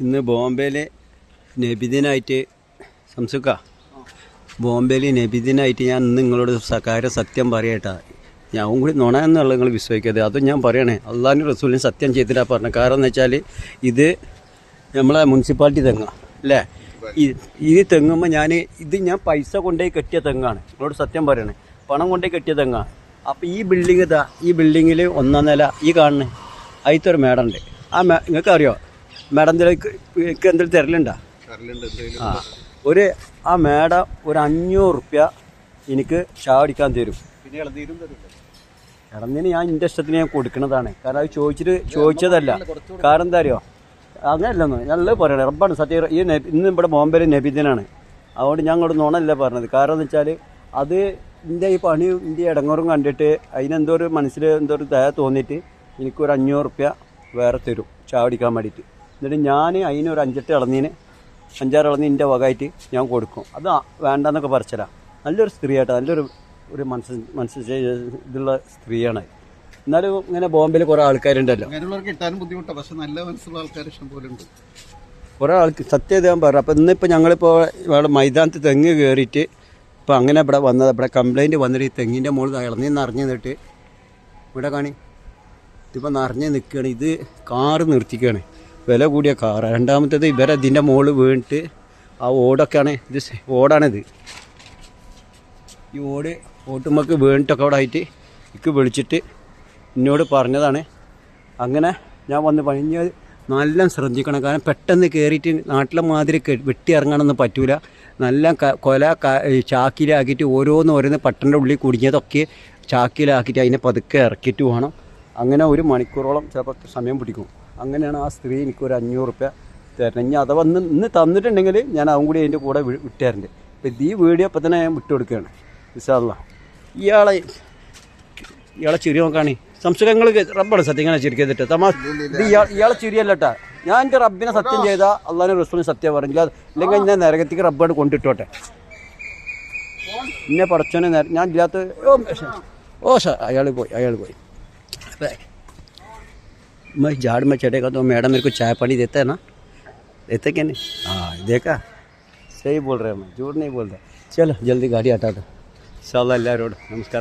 ഇന്ന് ബോംബെയിലെ നബിദിനായിട്ട് സംസുക്ക ബോംബെയിൽ നബിദിനായിട്ട് ഞാൻ ഇന്ന് നിങ്ങളോട് സകാര സത്യം പറയട്ടാ. ഞാൻ കൂടി നുണ എന്നുള്ള നിങ്ങൾ വിശ്വസിക്കരുത്. അതും ഞാൻ പറയണേ. അള്ളാഹിന്റെ റസൂലിന് സത്യം ചെയ്തിട്ടാ പറഞ്ഞത്. കാരണം എന്ന് വെച്ചാൽ ഇത് നമ്മളെ മുനിസിപ്പാലിറ്റി തെങ്ങ. അല്ലേ? ഈ തെങ്ങുമ്പോൾ ഞാൻ ഇത് ഞാൻ പൈസ കൊണ്ടുപോയി കെട്ടിയ തെങ്ങാണ്. നിങ്ങളോട് സത്യം പറയണേ. പണം കൊണ്ടുപോയി കെട്ടിയ തെങ്ങാണ് അപ്പോൾ ഈ ബിൽഡിംഗ് ഇതാ. ഈ ബിൽഡിങ്ങിൽ ഒന്നാം നില ഈ കാണുന്നത് അതിത്തൊരു മേടമുണ്ട് ആ മേ നിങ്ങൾക്ക് മേഡം എന്തെങ്കിലും എന്തെങ്കിലും തരലുണ്ടോ? ആ. ഒരു ആ മേഡം ഒരു അഞ്ഞൂറ് റുപ്യ എനിക്ക് ചാടിക്കാൻ തരും. ഇടന്നിന് ഞാൻ എന്റെ ഇഷ്ടത്തിന് ഞാൻ കൊടുക്കുന്നതാണ്. കാരണം അത് ചോദിച്ചിട്ട് ചോദിച്ചതല്ല. കാരണം എന്താ അറിയോ അങ്ങനെയല്ലെന്ന് നല്ല പറയണേ. റബ്ബാണ് സത്യം ഈ ഇന്ന് ഇവിടെ ബോംബെയിൽ നബിദിനാണ്. അതുകൊണ്ട് ഞാൻ അങ്ങോട്ട് നോണല്ല പറഞ്ഞത്. കാരണം എന്ന് വെച്ചാൽ അത് എന്റെ ഈ പണി എന്റെ ഇടങ്ങോറും കണ്ടിട്ട് അതിനെന്തോ ഒരു മനസ്സിൽ എന്തോ ഒരു ദയ തോന്നിയിട്ട് എനിക്കൊരു അഞ്ഞൂറ് റുപ്യ വേറെ തരും. ചാവടിക്കാൻ വേണ്ടിയിട്ട്. എന്നിട്ട് ഞാൻ അതിനൊരു അഞ്ചെട്ട് ഇളനീന് അഞ്ചാറ് ഇളനീ എന്റെ വകമായിട്ട് ഞാൻ കൊടുക്കും. അത് വേണ്ടെന്നൊക്കെ പറിച്ചരാം നല്ലൊരു സ്ത്രീയായിട്ട് നല്ലൊരു ഒരു മനസ്സ് മനസ്സ് ഇതുള്ള സ്ത്രീയാണ്. എന്നാലും ഇങ്ങനെ ബോംബെയിൽ കുറേ ആൾക്കാരുണ്ടല്ലോ. കിട്ടാനും ബുദ്ധിമുട്ടാണ് പക്ഷെ നല്ല മനസ്സുള്ള ആൾക്കാർ ഇഷ്ടം പോലെ ഉണ്ട്. കുറേ ആൾക്ക് സത്യം ഞാൻ പറഞ്ഞു അപ്പോൾ ഇന്നിപ്പോൾ ഞങ്ങളിപ്പോൾ ഇവിടെ മൈതാനത്ത് തെങ്ങ് കയറിയിട്ട് ഇപ്പോൾ അങ്ങനെ ഇവിടെ വന്നത്. ഇവിടെ കംപ്ലൈന്റ് വന്നിട്ട് ഈ തെങ്ങിന്റെ മുകളിൽ ഇളഞ്ഞ് നിറഞ്ഞു നിന്നിട്ട് ഇവിടെ കാണി. ഇതിപ്പോൾ നിറഞ്ഞ് നിൽക്കുകയാണ് ഇത് കാറ് നിർത്തിക്കുകയാണ് വില കൂടിയ കാറ് രണ്ടാമത്തേത് ഇവരെ ഇതിന്റെ മുകളിൽ വീണിട്ട് ആ ഓടൊക്കെയാണ് ഇത് ഓടാണിത്. ഈ ഓട് ഓട്ടുമ്മക്ക് വീണിട്ടൊക്കെ അവിടെ ആയിട്ട് ഇക്ക് വിളിച്ചിട്ട് എന്നോട് പറഞ്ഞതാണ്. അങ്ങനെ ഞാൻ വന്ന് പണിഞ്ഞ് നല്ല ശ്രദ്ധിക്കണം. കാരണം പെട്ടെന്ന് കയറിയിട്ട് നാട്ടിലെ മാതിരി വെട്ടി ഇറങ്ങാനൊന്നും പറ്റൂല. നല്ല കൊല ചാക്കിലാക്കിയിട്ട് ഓരോന്ന് ഓരോന്ന് പട്ടന്റെ ഉള്ളിൽ കുടുങ്ങിയതൊക്കെ ചാക്കിലാക്കിയിട്ട് അതിനെ പതുക്കെ ഇറക്കിയിട്ട് വേണം. അങ്ങനെ ഒരു മണിക്കൂറോളം ചിലപ്പോൾ സമയം പിടിക്കും. അങ്ങനെയാണ് ആ സ്ത്രീ എനിക്കൊരു അഞ്ഞൂറ് റുപ്യ തരണം ഇനി അത് വന്ന് ഇന്ന് തന്നിട്ടുണ്ടെങ്കിൽ ഞാൻ അവൻ കൂടി അതിന്റെ കൂടെ വിട്ടുതരണ്ട്. അപ്പോൾ ഈ വീഡിയോ അപ്പം തന്നെ ഞാൻ വിട്ടു കൊടുക്കുകയാണ് വിശാല ഇയാളെ ഇയാളെ ചുരി നോക്കാണേ. സംശയങ്ങൾ റബ്ബാണ് സത്യം ഇങ്ങനെ ചുരുക്കി ചെയ്തിട്ട് തമാ ഇയാളെ ചുരിയല്ലട്ടാ. ഞാൻ എന്റെ റബ്ബിനെ സത്യം ചെയ്താൽ അള്ളാഹിനെ റസൂലിന് സത്യം പറഞ്ഞില്ല. അല്ലെങ്കിൽ ഞാൻ നരകത്തേക്ക് റബ്ബാണ് കൊണ്ടിട്ടോട്ടെ. എന്നെ പടച്ചോനെ ഞാൻ ഇല്ലാത്ത ഓ ഓ അയാൾ പോയി അയാൾ പോയി. मैं झाड़ में चढ़ेगा तो मैडम मेरे को चाय पानी देता है ना? देते क्या नहीं? हाँ देखा? सही बोल रहे हैं, मैं झूठ नहीं बोल रहा। चलो, जल्दी गाड़ी हटा दो। सल्ला रोड, नमस्कार।